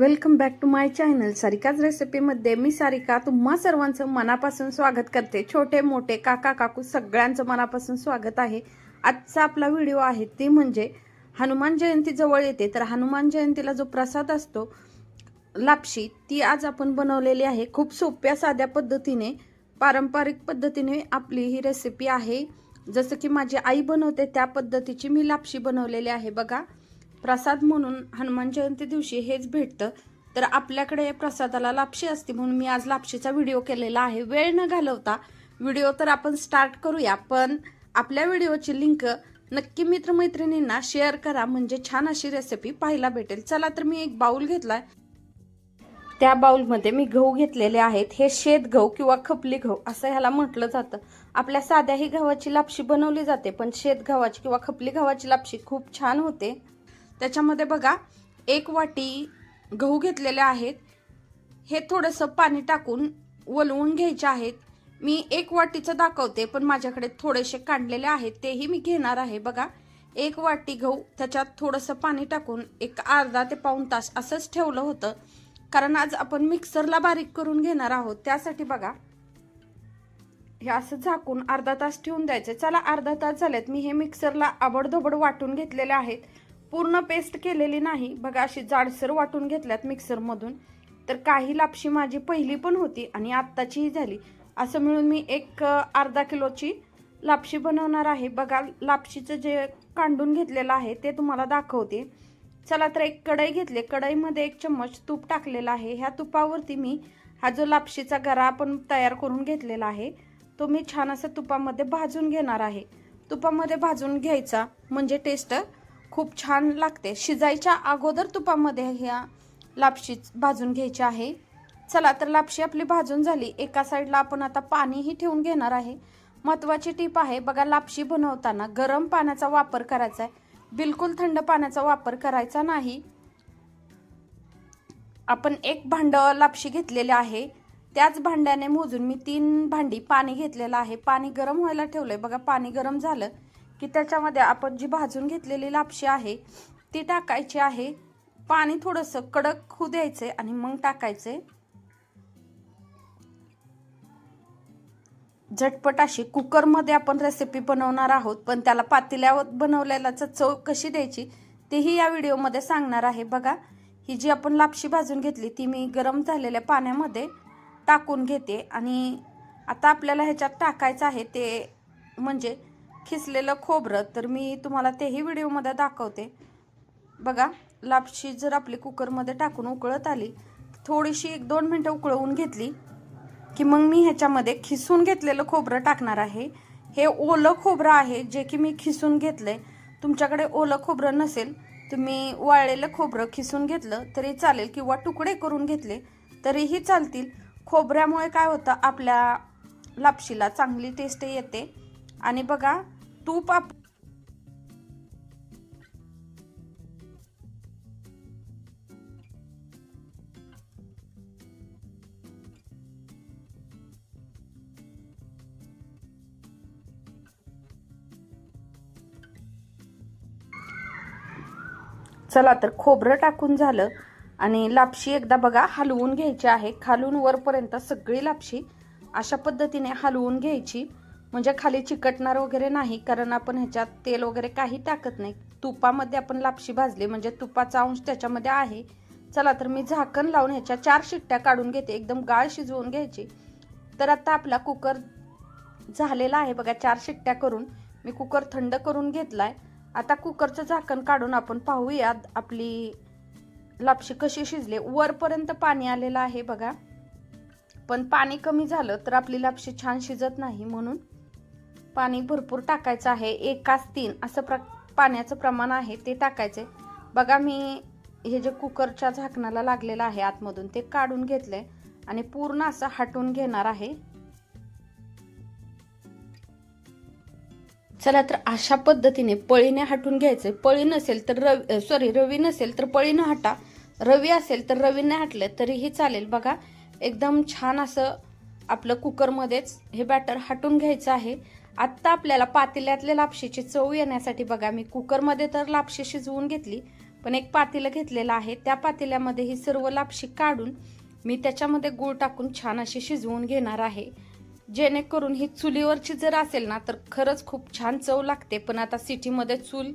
Welcome back to my channel सारिकाच रेसिपीमध्ये मी सारिका तुम्हा सर्वांचं मनापासून स्वागत करते. छोटे मोठे काका काकू सगळ्यांचं मनापासून स्वागत आहे. आजचा आपला व्हिडिओ आहे ती म्हणजे हनुमान जयंती जवळ येते. तर हनुमान जयंतीला जो प्रसाद असतो लापशी ती आज आपण बनवलेली आहे. खूप सोप्या साध्या पद्धतीने पारंपरिक पद्धतीने आपली ही रेसिपी आहे. जसं की माझी आई बनवते त्या पद्धतीची मी लापशी बनवलेली आहे. बघा प्रसाद म्हणून हनुमान जयंती दिवशी हेच भेटतं. तर आपल्याकडे प्रसादाला लापशी असते म्हणून मी आज लापशीचा व्हिडिओ केलेला आहे. वेळ न घालवता व्हिडिओ तर आपण स्टार्ट करूया पण आपल्या व्हिडिओची लिंक नक्की मित्रमैत्रिणींना शेअर करा. म्हणजे छान अशी रेसिपी पाहायला भेटेल. चला तर मी एक बाऊल घेतलाय. त्या बाऊलमध्ये मी गहू घेतलेले आहेत. हे शेत गहू किंवा खपली गहू असं ह्याला म्हटलं जातं. आपल्या साध्याही गव्हाची लापशी बनवली जाते पण शेत गव्हाची किंवा खपली गव्हाची लापशी खूप छान होते. त्याच्यामध्ये बघा एक वाटी गहू घेतलेले आहेत. हे थोडंसं पाणी टाकून वलवून घ्यायचे आहेत. मी एक वाटीचं दाखवते पण माझ्याकडे थोडेसे काढलेले आहेत तेही मी घेणार आहे. बघा एक वाटी गहू त्याच्यात थोडंसं पाणी टाकून एक अर्धा ते पाऊण तास असंच ठेवलं होतं. कारण आज आपण मिक्सरला बारीक करून घेणार आहोत. त्यासाठी बघा हे असं झाकून अर्धा तास ठेवून द्यायचे. चला अर्धा तास झालेत. मी हे मिक्सरला आबडधोबड वाटून घेतलेले आहेत. पूर्ण पेस्ट केलेली नाही. बघा अशी जाडसर वाटून घेतल्यात मिक्सरमधून तर काही लापशी माझी पहिली पण होती आणि आत्ताचीही झाली. असं मिळून मी एक अर्धा किलोची लापशी बनवणार आहे. बघा लापशीचं जे कांडून घेतलेलं आहे ते तुम्हाला दाखवते. चला तर एक कढई घेतले. कढईमध्ये एक चम्मच तूप टाकलेला आहे. ह्या तुपावरती मी हा जो लापशीचा गरा आपण तयार करून घेतलेला आहे तो मी छान असं तुपामध्ये भाजून घेणार आहे. तुपामध्ये भाजून घ्यायचा म्हणजे टेस्ट खूप छान लागते. शिजायच्या अगोदर तुपामध्ये ह्या लापशी भाजून घ्यायची आहे. चला तर लापशी आपली भाजून झाली. एका साईडला आपण आता पाणीही ठेवून घेणार आहे. महत्त्वाची टीप आहे बघा लापशी बनवताना गरम पाण्याचा वापर करायचा आहे. बिलकुल थंड पाण्याचा वापर करायचा नाही. आपण एक भांड लापशी घेतलेले आहे. त्याच भांड्याने मोजून मी तीन भांडी पाणी घेतलेलं आहे. पाणी गरम व्हायला ठेवलं आहे बघा पाणी गरम झालं. की त्याच्यामध्ये आपण जी भाजून घेतलेली लापशी आहे ती टाकायची आहे. पाणी थोडंसं कडक होऊ द्यायचे आणि मग टाकायचे. झटपट अशी कुकरमध्ये आपण रेसिपी बनवणार आहोत पण त्याला पातेल्यावर बनवलेल्याचं चव कशी द्यायची तेही या व्हिडिओमध्ये सांगणार आहे. बघा ही जी आपण लापशी भाजून घेतली ती मी गरम झालेल्या पाण्यामध्ये टाकून घेते. आणि आता आपल्याला ह्याच्यात टाकायचं आहे ते म्हणजे खिसलेलं खोबरं तर मी तुम्हाला तेही व्हिडिओमध्ये दाखवते. बघा लापशी जर आपली कुकरमध्ये टाकून उकळत आली थोडीशी एक दोन मिनटं उकळवून घेतली की मग मी ह्याच्यामध्ये खिसून घेतलेलं खोबरं टाकणार आहे. हे ओलं खोबरं आहे जे की मी खिसून घेतलंय. तुमच्याकडे ओलं खोबरं नसेल तुम्ही वाळलेलं खोबरं खिसून घेतलं तरी चालेल किंवा तुकडे करून घेतले तरीही चालतील. खोबऱ्यामुळे काय होतं आपल्या लापशीला चांगली टेस्ट येते. आणि बघा तूप आप चला तर खोबरं टाकून झालं आणि लापशी एकदा बघा हलवून घ्यायची आहे. खालून वरपर्यंत सगळी लापशी अशा पद्धतीने हलवून घ्यायची. म्हणजे खाली चिकटणार वगैरे नाही कारण आपण ह्याच्यात तेल वगैरे काही टाकत नाही. तुपामध्ये आपण लापशी भाजली म्हणजे तुपाचा अंश त्याच्यामध्ये आहे. चला तर मी झाकण लावून ह्याच्या चार शिट्ट्या काढून घेते एकदम गाळ शिजवून घ्यायची. तर आता आपला कुकर झालेला आहे बघा चार शिट्ट्या करून. मी कुकर थंड करून घेतलाय. आता कुकरचं झाकण काढून आपण पाहूयात आपली लापशी कशी शिजली. वरपर्यंत पाणी आलेलं आहे बघा. पण पाणी कमी झालं तर आपली लापशी छान शिजत नाही म्हणून पाणी भरपूर टाकायचं आहे. एकाच तीन असं प्र पाण्याचं प्रमाण आहे ते टाकायचे बघा मी हे जे कुकरच्या झाकणाला लागलेलं आहे आतमधून ते काढून घेतले आणि पूर्ण असं हटवून घेणार आहे. चला तर अशा पद्धतीने पळीने हटून घ्यायचे पळी नसेल तर रवी सॉरी रवी नसेल तर पळीनं हटा. रवी असेल तर रवीने हटले तरीही चालेल. बघा एकदम छान असं आपलं कुकरमध्येच हे बॅटर हटून घ्यायचं आहे. आत्ता आपल्याला पातेल्यातल्या लापशीची चव येण्यासाठी बघा मी कुकरमध्ये तर लापशी शिजवून घेतली पण एक पातेलं घेतलेलं आहे. त्या पातेल्यामध्ये ही सर्व लापशी काढून मी त्याच्यामध्ये गूळ टाकून छान अशी शिजवून घेणार आहे. जेणेकरून ही चुलीवरची जर असेल ना तर खरंच खूप छान चव लागते. पण आता सिटीमध्ये चूल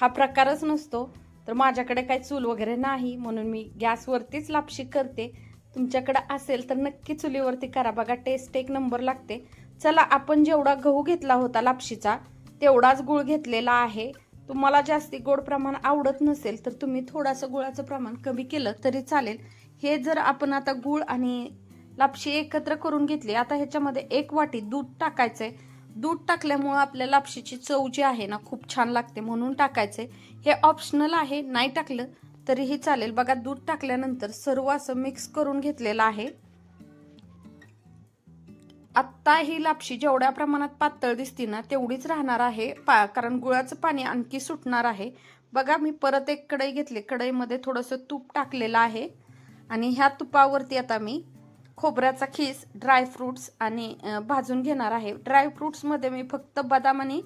हा प्रकारच नसतो. तर माझ्याकडे काही चूल वगैरे नाही म्हणून मी गॅसवरतीच लापशी करते. तुमच्याकडे असेल तर नक्की चुलीवरती करा. बघा टेस्ट एक नंबर लागते. चला आपण जेवढा गहू घेतला होता लापशीचा तेवढाच गुळ घेतलेला आहे. तुम्हाला जास्ती गोड प्रमाण आवडत नसेल तर तुम्ही थोडंसं गुळाचं प्रमाण कमी केलं तरी चालेल. हे जर आपण आता गुळ आणि लापशी एकत्र करून घेतली आता ह्याच्यामध्ये एक वाटी दूध टाकायचंय. दूध टाकल्यामुळं आपल्या लापशीची चव जी आहे ना खूप छान लागते म्हणून टाकायचंय. हे ऑप्शनल आहे नाही टाकलं तरीही चालेल. बघा दूध टाकल्यानंतर सर्व असं मिक्स करून घेतलेलं आहे. आत्ता ही लापशी जेवढ्या प्रमाणात पातळ दिसते ना तेवढीच राहणार आहे. पा कारण गुळाचं पाणी आणखी सुटणार आहे. बघा मी परत एक कढई घेतली. कढईमध्ये थोडंसं तूप टाकलेलं आहे. आणि ह्या तुपावरती आता मी खोबऱ्याचा खीस ड्रायफ्रूट्स आणि भाजून घेणार आहे. ड्रायफ्रूट्समध्ये मी फक्त बदाम आणि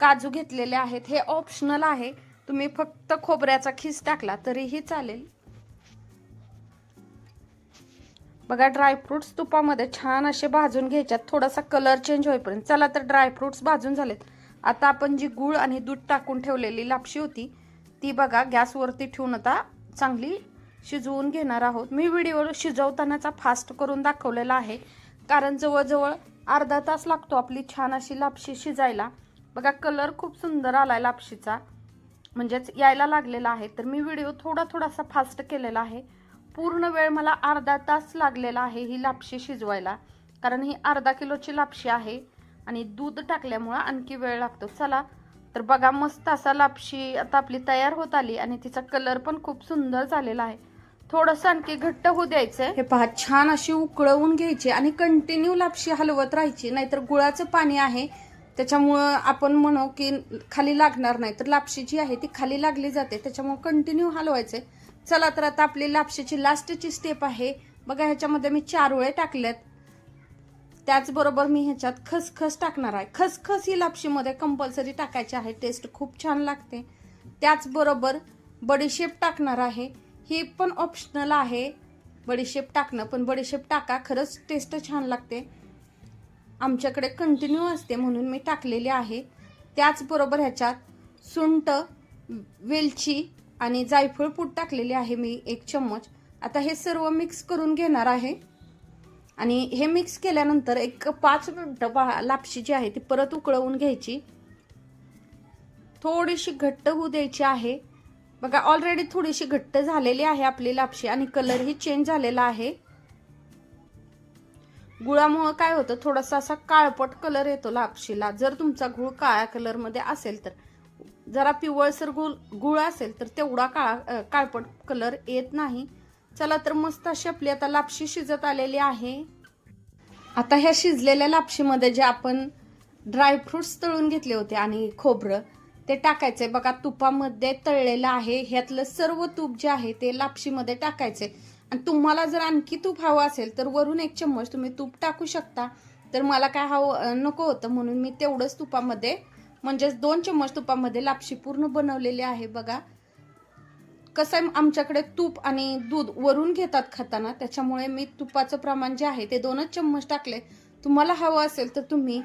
काजू घेतलेले आहेत. हे ऑप्शनल आहे. तुम्ही फक्त खोबऱ्याचा खीस टाकला तरीही चालेल. बघा ड्रायफ्रुट्स तुपामध्ये छान असे भाजून घ्यायच्यात. थोडासा कलर चेंज होईपर्यंत. चला तर ड्रायफ्रुट्स भाजून झालेत. आता आपण जी गूळ आणि दूध टाकून ठेवलेली लापशी होती ती बघा गॅसवरती ठेवून आता चांगली शिजवून घेणार आहोत. मी व्हिडिओ शिजवतानाचा फास्ट करून दाखवलेला आहे. कारण जवळजवळ अर्धा तास लागतो आपली छान अशी लापशी शिजायला. बघा कलर खूप सुंदर आलाय लापशीचा. म्हणजेच यायला लागलेला आहे. तर मी व्हिडिओ थोडा थोडासा फास्ट केलेला आहे. पूर्ण वेळ मला अर्धा तास लागलेला आहे ही लापशी शिजवायला. कारण ही अर्धा किलोची लापशी आहे आणि दूध टाकल्यामुळं आणखी वेळ लागतो. चला तर बघा मस्त असा लापशी आता आपली तयार होत आली आणि तिचा कलर पण खूप सुंदर झालेला आहे. थोडंसं आणखी घट्ट होऊ द्यायचंय. हे पहा छान अशी उकळवून घ्यायची आणि कंटिन्यू लापशी हलवत राहायची नाहीतर गुळाचं पाणी आहे. त्याच्यामुळं आपण म्हणू की खाली लागणार नाही. तर लापशी जी आहे ती खाली लागली जाते त्याच्यामुळं कंटिन्यू हलवायचे चला तर आता आपली लापशीची लास्टची स्टेप आहे. बघा ह्याच्यामध्ये मी चार वेळे टाकल्यात त्याचबरोबर मी ह्याच्यात खसखस टाकणार आहे. खसखस ही लापशीमध्ये कंपल्सरी टाकायची आहे. टेस्ट खूप छान लागते. त्याचबरोबर बडीशेप टाकणार आहे. हे पण ऑप्शनल आहे. बडीशेप टाकणं पण बडीशेप टाका. खरंच टेस्ट छान लागते. आमच्याकडे कंटिन्यू असते म्हणून मी टाकलेली आहे. त्याचबरोबर ह्याच्यात सुंट वेलची आणि जायफळ पूड टाकलेले आहे मी एक चम्मच. आता हे सर्व मिक्स करून घेणार आहे. आणि हे मिक्स केल्यानंतर एक पाच मिनटं पहा लापशी जी आहे ती परत उकळवून घ्यायची. थोडीशी घट्ट होऊ द्यायची आहे. बघा ऑलरेडी थोडीशी घट्ट झालेली आहे आपली लापशी आणि कलरही चेंज झालेला आहे. गुळामुळं काय होतं थोडासा असा काळपट कलर येतो लापशीला. जर तुमचा गुळ काळ्या कलरमध्ये असेल तर. जरा पिवळसर गुळ गुळ असेल तर तेवढा काळा काळपट कलर येत नाही. चला तर मस्त अशी आपली आता लापशी शिजत आलेली आहे. आता ह्या शिजलेल्या लापशीमध्ये जे आपण ड्रायफ्रुट्स तळून घेतले होते आणि खोबरं ते टाकायचे बघा तुपामध्ये तळलेलं आहे. ह्यातलं सर्व तूप जे आहे ते लापशीमध्ये टाकायचे आणि तुम्हाला जर आणखी तूप हवं असेल तर वरून एक चम्मच तुम्ही तूप टाकू शकता. तर मला काय हवं नको होतं म्हणून मी तेवढंच तुपामध्ये म्हणजेच दोन चम्मच तुपामध्ये लापशी पूर्ण बनवलेली आहे बघा. कसं आहे आमच्याकडे तूप आणि दूध वरून घेतात खाताना त्याच्यामुळे मी तुपाचं प्रमाण जे आहे ते दोनच चम्मच टाकले. तुम्हाला हवं असेल तर तुम्ही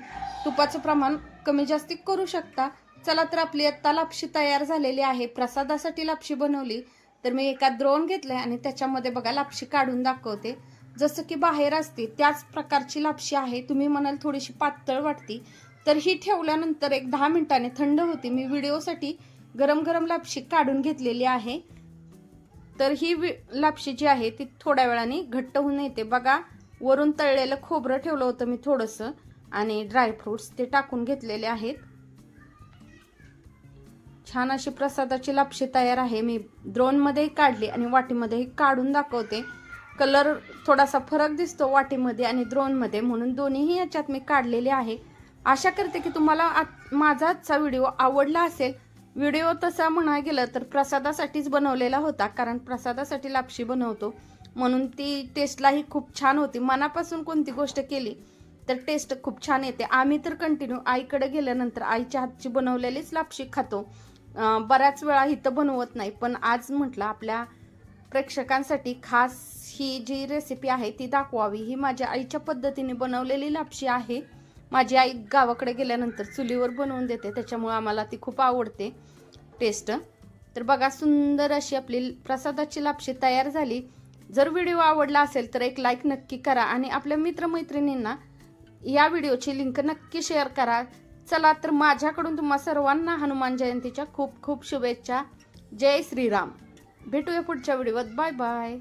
तुपाचं प्रमाण कमी जास्ती करू शकता. चला तर आपली आत्ता लापशी तयार झालेली आहे. प्रसादासाठी लापशी बनवली. तर मी एका द्रोण घेतलंय आणि त्याच्यामध्ये बघा लापशी काढून दाखवते. जसं की बाहेर असते त्याच प्रकारची लापशी आहे. तुम्ही म्हणाल थोडीशी पातळ वाटती. तर ही ठेवल्यानंतर एक दहा मिनिटाने थंड होती. मी व्हिडिओसाठी गरम गरम लापशी काढून घेतलेली आहे. तर ही वि- लापशी जी आहे ती थोड्या वेळाने घट्ट होऊन येते. बघा वरून तळलेलं खोबरं ठेवलं होतं मी थोडंसं आणि ड्रायफ्रुट्स ते टाकून घेतलेले आहेत. छान अशी प्रसादाची लापशी तयार आहे. मी द्रोणमध्येही काढली आणि वाटीमध्येही काढून दाखवते. कलर थोडासा फरक दिसतो वाटीमध्ये आणि द्रोणमध्ये म्हणून दोन्हीही याच्यात मी काढलेले आहे. आशा करते की तुम्हाला आ- माझा आजचा व्हिडिओ आवडला असेल. व्हिडिओ तसा म्हणा गेलं तर प्रसादासाठीच बनवलेला होता कारण प्रसादासाठी लापशी बनवतो. म्हणून ती टेस्टलाही खूप छान होती. मनापासून कोणती गोष्ट केली तर टेस्ट खूप छान येते. आम्ही तर कंटिन्यू आईकडे गेल्यानंतर आईच्या हातची बनवलेलीच लापशी खातो. बऱ्याच वेळा इथं बनवत नाही पण आज म्हटलं आपल्या प्रेक्षकांसाठी खास ही जी रेसिपी आहे ती दाखवावी. ही माझ्या आईच्या पद्धतीने बनवलेली लापशी आहे. माझी आई गावाकडे गेल्यानंतर चुलीवर बनवून देते त्याच्यामुळं आम्हाला ती खूप आवडते टेस्ट तर बघा सुंदर अशी आपली प्रसादाची लापशी तयार झाली. जर व्हिडिओ आवडला असेल तर एक लाईक नक्की करा आणि आपल्या मित्रमैत्रिणींना या व्हिडिओची लिंक नक्की शेअर करा. चला तर माझ्याकडून तुम्हा सर्वांना हनुमान जयंतीच्या खूप खूप शुभेच्छा. जय श्रीराम. भेटूया पुढच्या व्हिडिओत. Bye bye